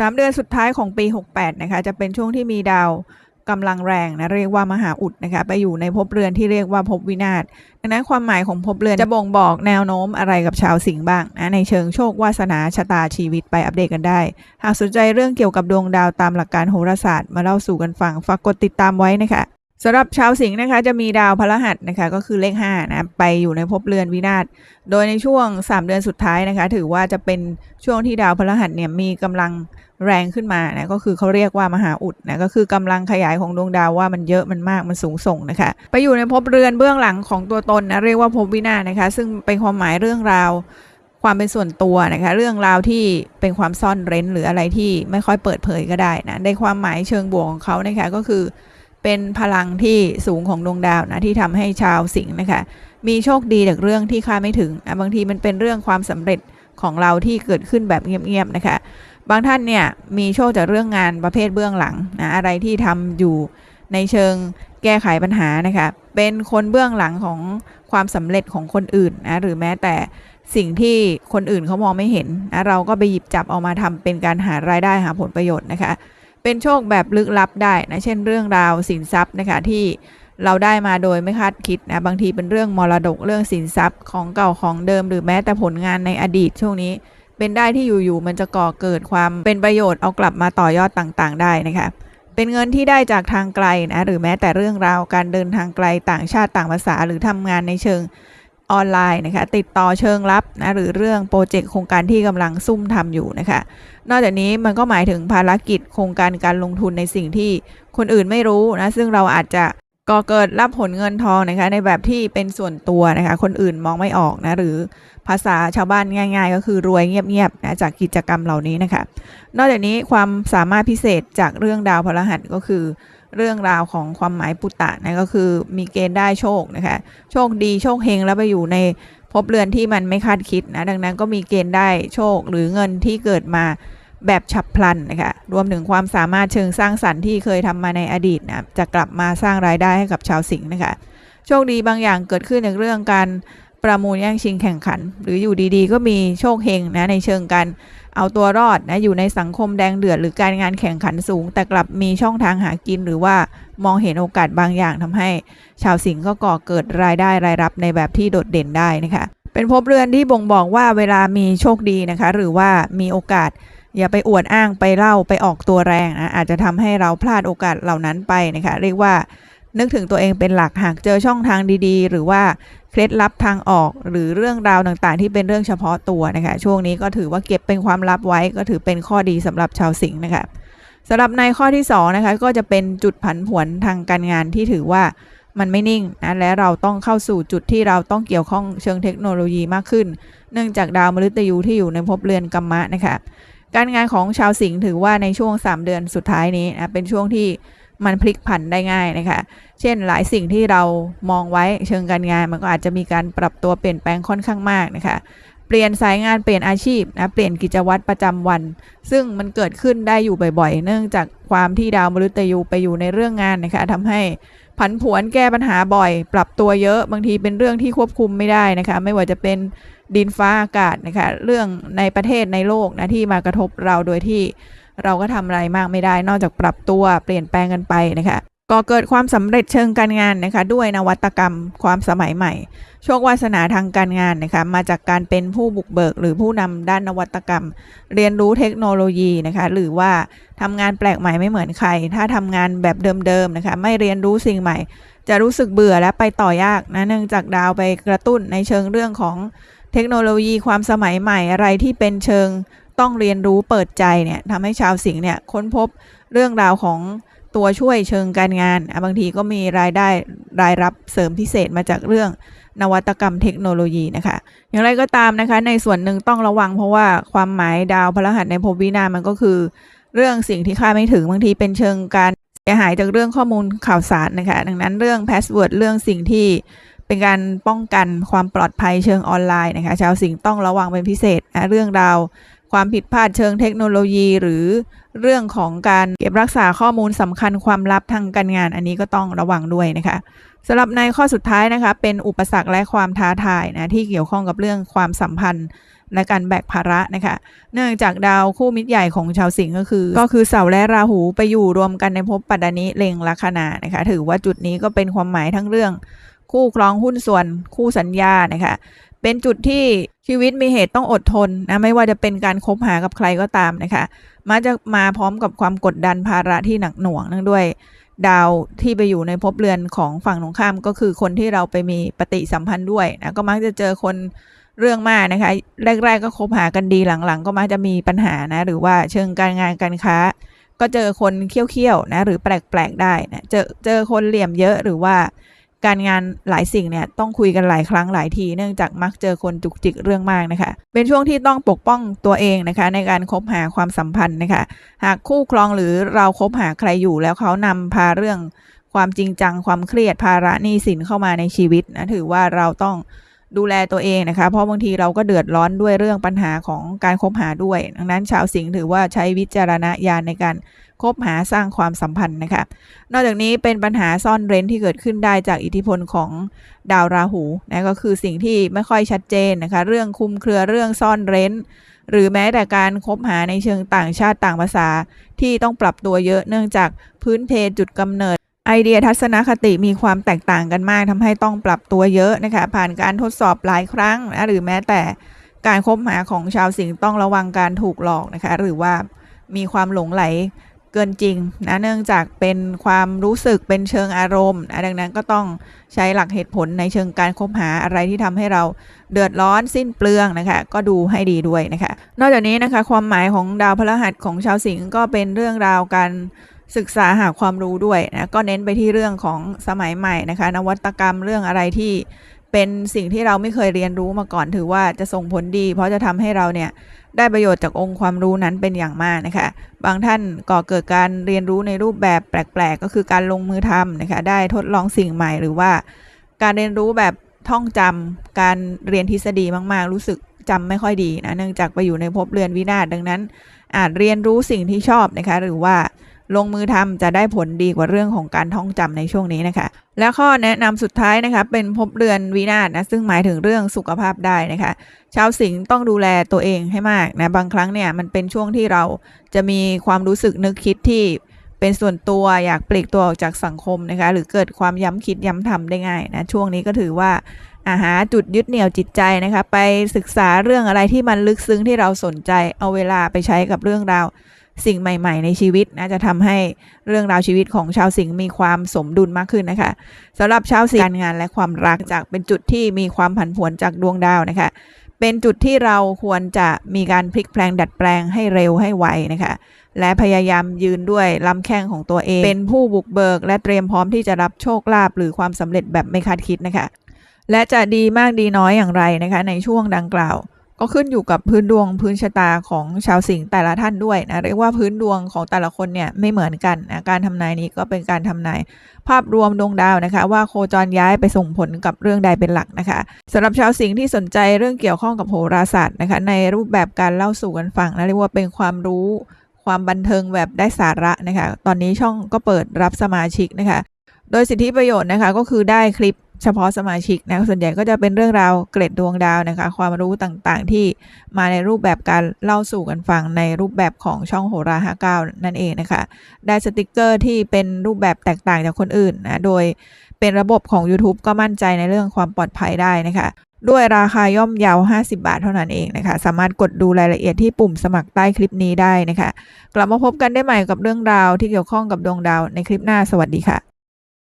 3 เดือนสุดท้ายของปี 68 นะคะ จะเป็นช่วงที่มีดาวกำลังแรงนะเรียกว่ามหาอุดนะคะไปอยู่ในภพเรือนที่เรียกว่าภพวินาศดังนั้นความหมายของภพเรือนจะบ่งบอกแนวโน้มอะไรกับชาวสิงห์บ้างนะในเชิงโชควาสนาชะตาชีวิตไปอัปเดตกันได้ หากสนใจเรื่องเกี่ยวกับดวงดาวตามหลักการโหราศาสตร์มาเล่าสู่กันฟังฝากกดติดตามไว้นะคะ สำหรับชาวสิงห์นะคะจะมีดาวพฤหัสนะคะก็คือเลข5นะไปอยู่ในภพเรือนวินาศโดยในช่วง 3 เดือนสุดท้ายนะคะ ถือว่าจะเป็นช่วงที่ดาวพฤหัสเนี่ยมีกำลังแรงขึ้นมานะก็คือเขาเรียกว่ามหาอุดนะก็คือกำลังขยายของดวงดาวว่ามันเยอะมันมากมันสูงส่งนะคะ ไปอยู่ในภพเรือนเบื้องหลังของตัวตนนะเรียกว่าภพวินาศนะคะ ซึ่งเป็นความหมายเรื่องราวความเป็นส่วนตัวนะคะ เรื่องราวที่เป็นความซ่อนเร้นหรืออะไรที่ไม่ค่อยเปิดเผยก็ได้นะในความหมายเชิงบวกของเขานะคะก็คือ เป็นพลังที่สูงของดวงดาวนะที่ทำให้ชาวสิงห์นะคะมีโชคดีจากเรื่องที่คาดไม่ถึงนะบางทีมันเป็นเรื่องความสำเร็จของเราที่เกิดขึ้นแบบเงียบๆนะคะ บางท่านเนี่ยมีโชคจากเรื่องงานประเภทเบื้องหลังนะอะไรที่ทำอยู่ในเชิงแก้ไขปัญหานะคะเป็นคนเบื้องหลังของความสำเร็จของคนอื่นนะหรือแม้แต่สิ่งที่คนอื่นเขามองไม่เห็นนะเราก็ไปหยิบจับเอามาทำเป็นการหารายได้หาผลประโยชน์นะคะ เป็นโชคแบบลึกลับได้นะเช่นเรื่องราวสินทรัพย์นะคะที่เราได้มาโดยไม่คาดคิดนะบางทีเป็นเรื่องมรดกเรื่องสินทรัพย์ของเก่าของเดิม หรือแม้แต่ผลงานในอดีตช่วงนี้ เป็นได้ที่อยู่ๆมันจะก่อเกิดความเป็นประโยชน์เอากลับมาต่อยอดต่างๆ ได้นะคะเป็นเงินที่ได้จากทางไกลนะหรือแม้แต่เรื่องราวการเดินทางไกลต่างชาติต่างภาษาหรือทำงานในเชิง ออนไลน์นะคะติดต่อเชิงลับนะหรือเรื่องโปรเจกต์โครงการที่กำลังซุ่มทำอยู่นะคะนอกจากนี้มันก็หมายถึงภารกิจโครงการการลงทุนในสิ่งที่คนอื่นไม่รู้นะซึ่งเราอาจจะก่อเกิดรับผลเงินทองนะคะในแบบที่เป็นส่วนตัวนะคะคนอื่นมองไม่ออกนะหรือภาษาชาวบ้านง่าย ๆ ก็คือรวยเงียบๆนะจากกิจกรรมเหล่านี้นะคะ นอกจากนี้ความสามารถพิเศษจากเรื่องดาวพฤหัสก็คือ เรื่องราวของความหมายปุตตะนะก็คือมีเกณฑ์ได้โชคนะคะโชคดีโชคเฮงแล้วไปอยู่ในภพเรือนที่มันไม่คาดคิดนะดังนั้นก็มีเกณฑ์ได้โชคหรือเงินที่เกิดมาแบบฉับพลันนะคะรวมถึงความสามารถเชิงสร้างสรรค์ที่เคยทำมาในอดีตนะจะกลับมาสร้างรายได้ให้กับชาวสิงห์นะคะโชคดีบางอย่างเกิดขึ้นในเรื่องการ ประมูลแย่งชิงแข่งขัน หรืออยู่ดีๆ ก็มีโชคเฮงนะในเชิงการเอาตัวรอดนะอยู่ในสังคมแดงเดือดหรือการงานแข่งขันสูง แต่กลับมีช่องทางหากิน หรือว่ามองเห็นโอกาสบางอย่างทำให้ ชาวสิงห์ก็ก่อเกิดรายได้รายรับในแบบที่โดดเด่นได้นะคะเป็นภพเรือนที่บ่งบอกว่าเวลามีโชคดีนะคะ หรือว่ามีโอกาสอย่าไปอวดอ้างไปเล่าไปออกตัวแรงนะอาจจะทำให้เราพลาดโอกาสเหล่านั้นไปนะคะ เรียกว่า นึกถึงตัวเองเป็นหลักหากเจอช่องทางดีๆ หรือว่าเคล็ดลับทางออกหรือเรื่องราวต่างๆ ที่เป็นเรื่องเฉพาะตัวนะคะช่วงนี้ก็ถือว่าเก็บเป็นความลับไว้ก็ถือเป็นข้อดีสำหรับชาวสิงห์นะคะสำหรับในข้อที่2นะคะก็จะเป็นจุดผันผวนทางการงานที่ถือว่ามันไม่นิ่งนะและเราต้องเข้าสู่จุดที่เราต้องเกี่ยวข้องเชิงเทคโนโลยีมากขึ้น เนื่องจากดาวมฤตยูที่อยู่ในภพเรือนกัมมะนะคะการงานของชาวสิงห์ถือว่าในช่วง 3 เดือนสุดท้ายนี้นะเป็นช่วงที่ มันพลิกผันได้ง่ายนะคะ เช่นหลายสิ่งที่เรามองไว้เชิงการงานมันก็อาจจะมีการปรับตัวเปลี่ยนแปลงค่อนข้างมากนะคะ เปลี่ยนสายงานเปลี่ยนอาชีพนะเปลี่ยนกิจวัตรประจำวัน ซึ่งมันเกิดขึ้นได้อยู่บ่อยๆ เนื่องจากความที่ดาวมฤตยูไปอยู่ในเรื่องงานนะคะทำให้ผันผวนแก้ปัญหาบ่อย ปรับตัวเยอะบางทีเป็นเรื่องที่ควบคุมไม่ได้นะคะ ไม่ว่าจะเป็นดินฟ้าอากาศนะคะ เรื่องในประเทศในโลกนะที่มากระทบเราโดยที่เราก็ทำอะไรมากไม่ได้นอกจากปรับตัวเปลี่ยนแปลงกันไปนะคะก็เกิดความสำเร็จเชิงการงานนะคะด้วยนวัตกรรมความสมัยใหม่ โชควาสนาทางการงานนะคะมาจากการเป็นผู้บุกเบิก หรือผู้นำด้านนวัตกรรม เรียนรู้เทคโนโลยีนะคะหรือว่าทำงานแปลกใหม่ไม่เหมือนใคร ถ้าทำงานแบบเดิมๆนะคะไม่เรียนรู้สิ่งใหม่ จะรู้สึกเบื่อและไปต่อยากนะเนื่องจากดาวไปกระตุ้นในเชิงเรื่องของเทคโนโลยีความสมัยใหม่อะไรที่เป็นเชิงต้องเรียนรู้เปิดใจเนี่ยทำให้ชาวสิงห์เนี่ยค้นพบเรื่องราวของตัวช่วยเชิงการงาน บางทีก็มีรายได้รายรับเสริมพิเศษมาจากเรื่องนวัตกรรมเทคโนโลยีนะคะ อย่างไรก็ตามนะคะ ในส่วนหนึ่งต้องระวังเพราะว่าความหมายดาวพฤหัสในภพวินามันก็คือ เรื่องสิ่งที่คาดไม่ถึงบางทีเป็นเชิงการเสียหายจากเรื่องข้อมูลข่าวสารนะคะ ดังนั้นเรื่องพาสเวิร์ดเรื่องสิ่งที่เป็นการป้องกันความปลอดภัยเชิงออนไลน์นะคะ ชาวสิงห์ต้องระวังเป็นพิเศษนะเรื่องราว ความผิดพลาดเชิงเทคโนโลยี หรือเรื่องของการเก็บรักษาข้อมูลสำคัญความลับทางการงาน อันนี้ก็ต้องระวังด้วยนะคะสำหรับในข้อสุดท้ายนะคะ เป็นอุปสรรคและความท้าทายนะที่เกี่ยวข้องกับเรื่องความสัมพันธ์และการแบกภาระนะคะ เนื่องจากดาวคู่มิตรใหญ่ของชาวสิงห์ก็คือ ก็คือเสาร์และราหูไปอยู่รวมกันในภพปัตตานิเลงลัคนานะคะ ถือว่าจุดนี้ก็เป็นความหมายทั้งเรื่อง คู่ครองหุ้นส่วนคู่สัญญานะคะ เป็นจุดที่ ชีวิตมีเหตุต้องอดทนนะไม่ว่าจะเป็นการคบหากับใครก็ตามนะคะมักจะมาพร้อมกับความกดดันภาระที่หนักหน่วงนื่งด้วย ดาวที่ไปอยู่ในภพเรือนของฝั่งตรงข้ามก็คือคนที่เราไปมีปฏิสัมพันธ์ด้วยนะก็มักจะเจอคนเรื่องมากนะคะแรก ๆ ก็คบหากันดีหลังๆ ก็มักจะมีปัญหานะหรือว่าเชิงการงานการค้า ก็เจอคนเคี้ยวๆนะหรือแปลกๆได้นะเจอเจอคนเหลี่ยมเยอะหรือว่า การงานหลายสิ่งเนี่ยต้องคุยกันหลายครั้งหลายทีเนื่องจากมักเจอคนจุกจิกเรื่องมากนะคะ เป็นช่วงที่ต้องปกป้องตัวเองนะคะ ในการคบหาความสัมพันธ์นะคะ หากคู่ครองหรือเราคบหาใครอยู่แล้วเขานำพาเรื่องความจริงจังความเครียดภาระหนี้สินเข้ามาในชีวิตนะถือว่าเราต้อง ดูแลตัวเองนะคะ เพราะบางทีเราก็เดือดร้อนด้วยเรื่องปัญหาของการคบหาด้วย ดังนั้นชาวสิงห์ถือว่าใช้วิจารณญาณในการคบหาสร้างความสัมพันธ์นะคะ นอกจากนี้เป็นปัญหาซ่อนเร้นที่เกิดขึ้นได้จากอิทธิพลของดาวราหูนะก็คือสิ่งที่ไม่ค่อยชัดเจนนะคะ เรื่องคุมเครือเรื่องซ่อนเร้น หรือแม้แต่การคบหาในเชิงต่างชาติต่างภาษาที่ต้องปรับตัวเยอะเนื่องจากพื้นเพจุดกำเนิด ไอเดียทัศนคติมีความแตกต่างกันมากทำให้ต้องปรับตัวเยอะนะคะผ่านการทดสอบหลายครั้งนะหรือแม้แต่การคบหาของชาวสิงห์ต้องระวังการถูกหลอกนะคะหรือว่ามีความหลงไหลเกินจริงนะเนื่องจากเป็นความรู้สึกเป็นเชิงอารมณ์นะดังนั้นก็ต้องใช้หลักเหตุผลในเชิงการคบหาอะไรที่ทำให้เราเดือดร้อนสิ้นเปลืองนะคะ ก็ดูให้ดีด้วยนะคะ นอกจากนี้นะคะ ความหมายของดาวพฤหัสของชาวสิงห์ก็เป็นเรื่องราวการ ศึกษาหาความรู้ด้วยนะก็เน้นไปที่เรื่องของสมัยใหม่นะคะ นวัตกรรมเรื่องอะไรที่เป็นสิ่งที่เราไม่เคยเรียนรู้มาก่อนถือว่าจะส่งผลดี เพราะจะทำให้เราเนี่ยได้ประโยชน์จากองค์ความรู้นั้นเป็นอย่างมากนะคะ บางท่านก่อเกิดการเรียนรู้ในรูปแบบแปลก ๆ ก็คือการลงมือทำนะคะ ได้ทดลองสิ่งใหม่หรือว่า การเรียนรู้แบบท่องจำการเรียนทฤษฎีมาก ๆ รู้สึกจำไม่ค่อยดีนะเนื่องจากไปอยู่ในภพเรือนวินาศดังนั้น อาจเรียนรู้สิ่งที่ชอบนะคะ หรือว่า ลงมือทำจะได้ผลดีกว่าเรื่องของการท่องจำในช่วงนี้นะคะ แล้วข้อแนะนำสุดท้ายนะคะเป็นภพเรือนวินาศนะซึ่งหมายถึงเรื่องสุขภาพได้นะคะชาวสิงห์ต้องดูแลตัวเองให้มากนะบางครั้งเนี่ยมันเป็นช่วงที่เราจะมีความรู้สึกนึกคิดที่เป็นส่วนตัวอยากปลีกตัวออกจากสังคมนะคะ หรือเกิดความย้ำคิดย้ำทำได้ง่ายนะช่วงนี้ก็ถือว่าอาหาจุดยึดเหนี่ยวจิตใจนะคะ ไปศึกษาเรื่องอะไรที่มันลึกซึ้งที่เราสนใจเอาเวลาไปใช้กับเรื่องราว สิ่งใหม่ ๆ ในชีวิตนะจะทำให้เรื่องราวชีวิตของชาวสิงห์มีความสมดุลมากขึ้นนะคะสำหรับชาวสิงห์การงานและความรักจากเป็นจุดที่มีความผันผวนจากดวงดาวนะคะ เป็นจุดที่เราควรจะมีการพลิกแปลงดัดแปลงให้เร็วให้ไวนะคะ และพยายามยืนด้วยลำแข้งของตัวเอง เป็นผู้บุกเบิก และเตรียมพร้อมที่จะรับโชคลาภหรือความสำเร็จแบบไม่คาดคิดนะคะ และจะดีมากดีน้อยอย่างไรนะคะ ในช่วงดังกล่าว ก็ขึ้นอยู่กับพื้นดวงพื้นชะตาของชาวสิงห์แต่ละท่านด้วยนะเรียกว่าพื้นดวงของแต่ละคนเนี่ยไม่เหมือนกันนะการทำนายนี้ก็เป็นการทำนายภาพรวมดวงดาวนะคะ ว่าโคจรย้ายไปส่งผลกับเรื่องใดเป็นหลักนะคะสำหรับชาวสิงห์ที่สนใจเรื่องเกี่ยวข้องกับโหราศาสตร์นะคะ ในรูปแบบการเล่าสู่กันฟังนะเรียกว่าเป็นความรู้ความบันเทิงแบบได้สาระนะคะ ตอนนี้ช่องก็เปิดรับสมาชิกนะคะ โดยสิทธิประโยชน์นะคะก็คือได้คลิป เฉพาะสมาชิกนะส่วนใหญ่ก็จะเป็นเรื่องราวเกร็ดดวงดาวนะคะ ความรู้ต่างๆ ที่มาในรูปแบบการเล่าสู่กันฟังในรูปแบบของช่องโหราห้าเก้านั่นเองนะคะ ได้สติกเกอร์ที่เป็นรูปแบบแตกต่างจากคนอื่นนะโดยเป็นระบบของ YouTube ก็มั่นใจในเรื่องความปลอดภัยได้นะคะด้วยราคาย่อมเยา50 บาทเท่านั้นเองนะคะ สามารถกดดูรายละเอียดที่ปุ่มสมัครใต้คลิปนี้ได้นะคะ กลับมาพบกันได้ใหม่กับเรื่องราวที่เกี่ยวข้องกับดวงดาวในคลิปหน้า สวัสดีค่ะ